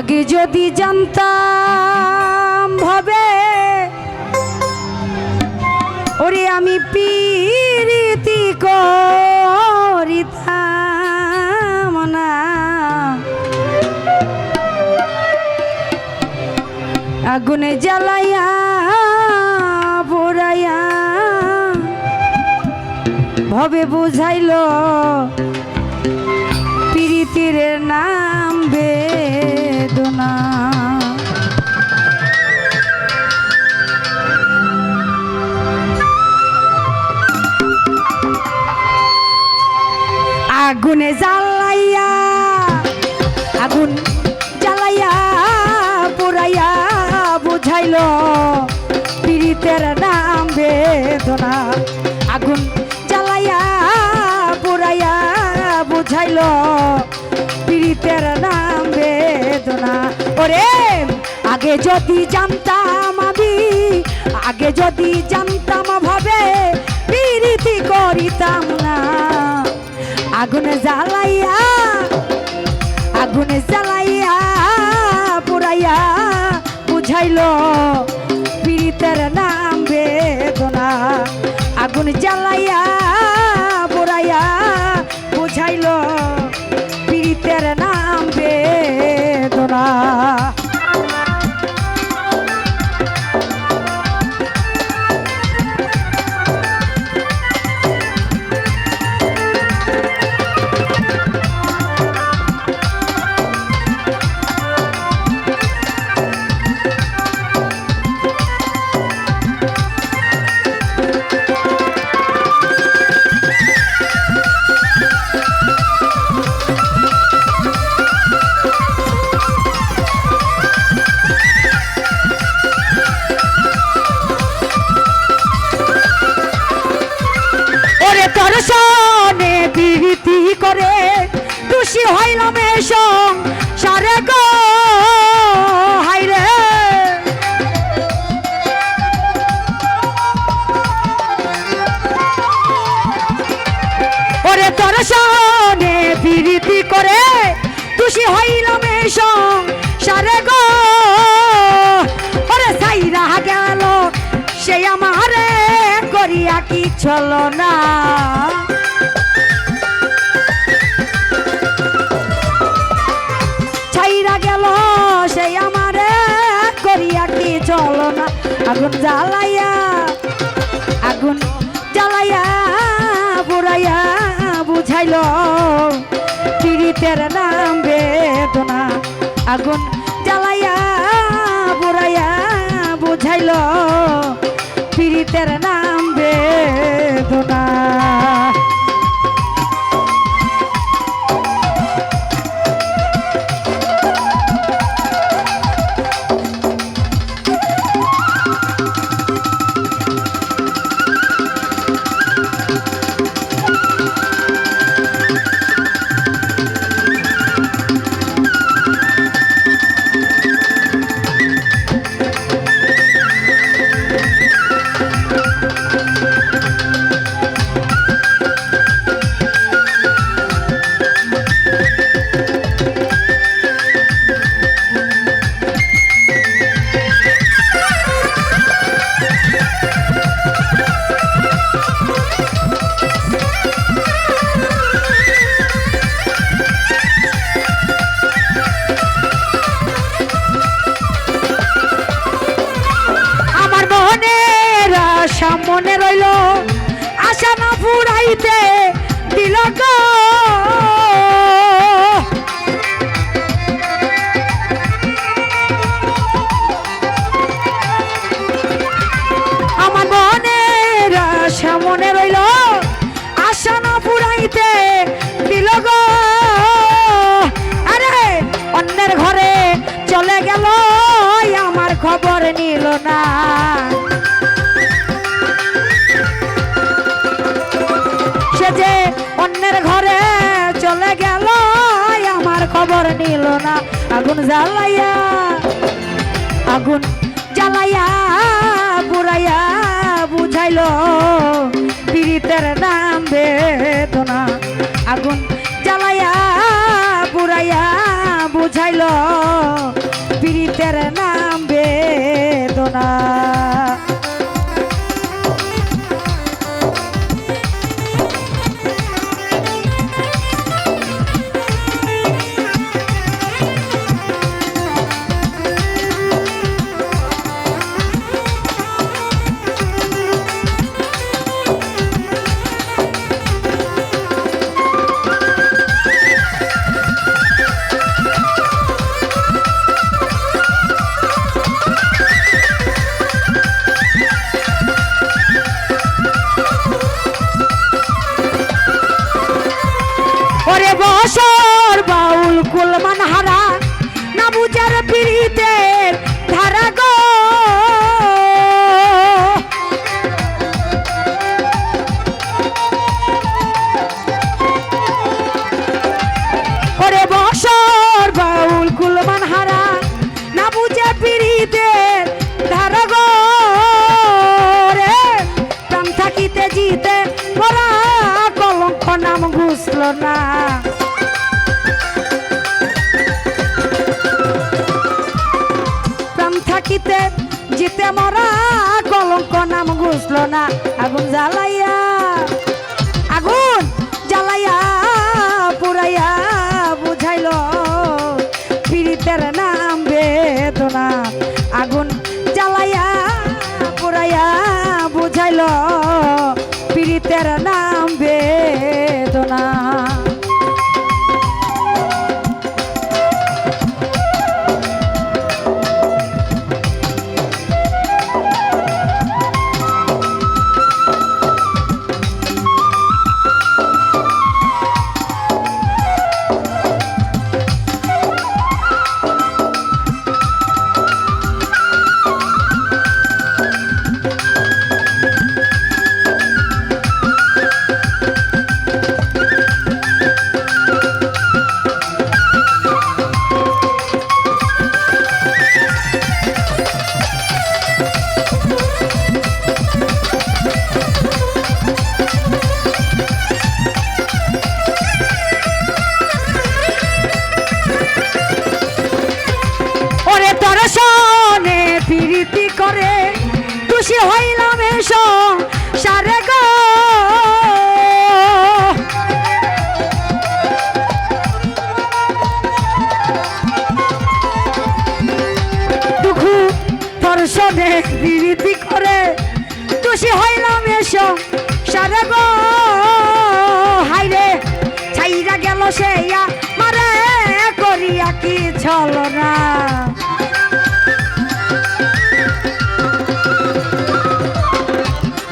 আগে যদি জানতাম ভাবে। ওরে আমি পিরিতি করিতাম না। আগুনে জ্বালাইয়া পোড়াইয়া ভবে বুঝাইল, প্রীতির নাম বেদনা আগুনে জ্বালাইয়া, আগুন জ্বালাইয়া, পুরাইয়া বুঝাইল, পীড়িতের নাম বেদনা। আগুন জ্বালাইয়া, পুরাইয়া বুঝাইল, পীড়িতের নাম ওরে, আগে যদি জানতাম আমি, আগে যদি জানতাম ভাবে পীড়িতি করিতাম না। আগুন জ্বালাইয়া আগুন জ্বালাইয়া, পুরাইয়া বুঝাইল পীড়িতের নাম বেদনা। আগুন জ্বালাইয়া খুশি হইলাম সারে গো, হাইরে। ওরে তোর সনে বিরীতি করে খুশি হইলাম সারে গো, ওরে সাইরা গেল, সে আমারে করিয়া কি চলো না আগুন জ্বালাইয়া আগুন জ্বালাইয়া, বুড়াইয়া বুঝাইল, পীড়িতের নাম বেদনা। আগুন জ্বালাইয়া, বুড়াইয়া বুঝাইল, পীড়িতের নাম বেদনা। মনে রইল আশা না ফুরাইতে দিল আমার মনের আশা মনে রইল আশা না ফুরাইতে দিল আরে অন্যের ঘরে চলে গেল আমার খবর নিল না। চলে গেল, আমার খবর নিল না। আগুন জ্বালাইয়া আগুন জ্বালাইয়া, বুড়াইয়া বুঝাইল, পীড়িতের নাম বেদনা। আগুন জ্বালাইয়া, বুড়াইয়া বুঝাইল, পীড়িতের নাম বেদনা। ওরে বসর বাউল কুলমান হারা প্রাণ থাকিতে জিতে মরা কলঙ্ক নাম ঘুষল না আগুন জ্বালাইয়া সনে প্রীতি করে খুশি হইলাম এসো। সারে গো, হাইরে, ছাইরা গেল সেইয়া মারে করিয়া কি ছল না।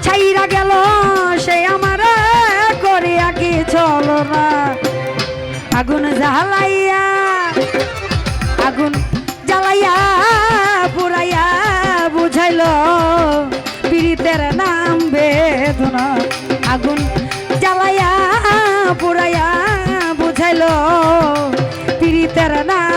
ছাইরা গেল সে আমার করিয়া কি চল না। আগুন জ্বালাইয়া আগুন জ্বালাইয়া বুঝাইল পীড়িতের নাম বেদনা। আগুন জ্বালাইয়া পুরাইয়া বুঝাইল পীড়িতের নাম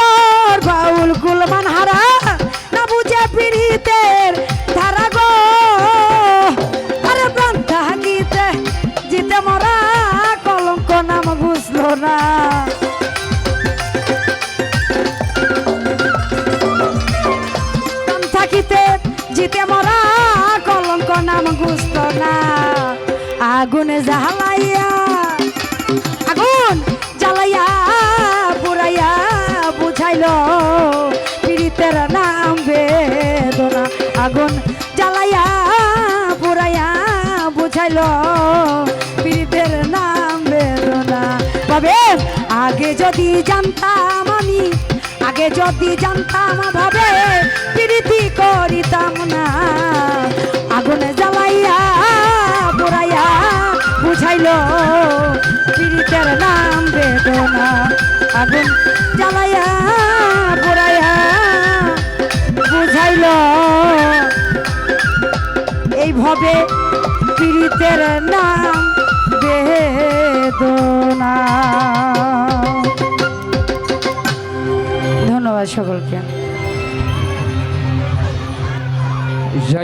ওরে বাউল গুলমান হারা, না বুঝে পিড়িতের ধারা গো। আরে প্রাণ থাকিতে, জিতে মরা কলঙ্ক নাম বুঝলো না। থাকিতে, জিতে মরা কলঙ্ক নাম গুস্ত না। আগুন জ্বালাইয়া আগুন জ্বালাইয়া পুরাইয়া বুঝাইল, পীড়িতের নাম বেদনা। আগুন জ্বালাইয়া, পুরাইয়া বুঝাইল, পীড়িতের নাম বেদনা। ভাবে আগে যদি জানতাম আমি, আগে যদি জানতাম ভাবে প্রীতি করিতাম না। আগুনে জ্বালাইয়া পোড়াইয়া বুঝাইল, পীড়িতের নাম বেদনা। আগুন পীড়িতের নাম বেদনা। ধন্যবাদ সকলকে।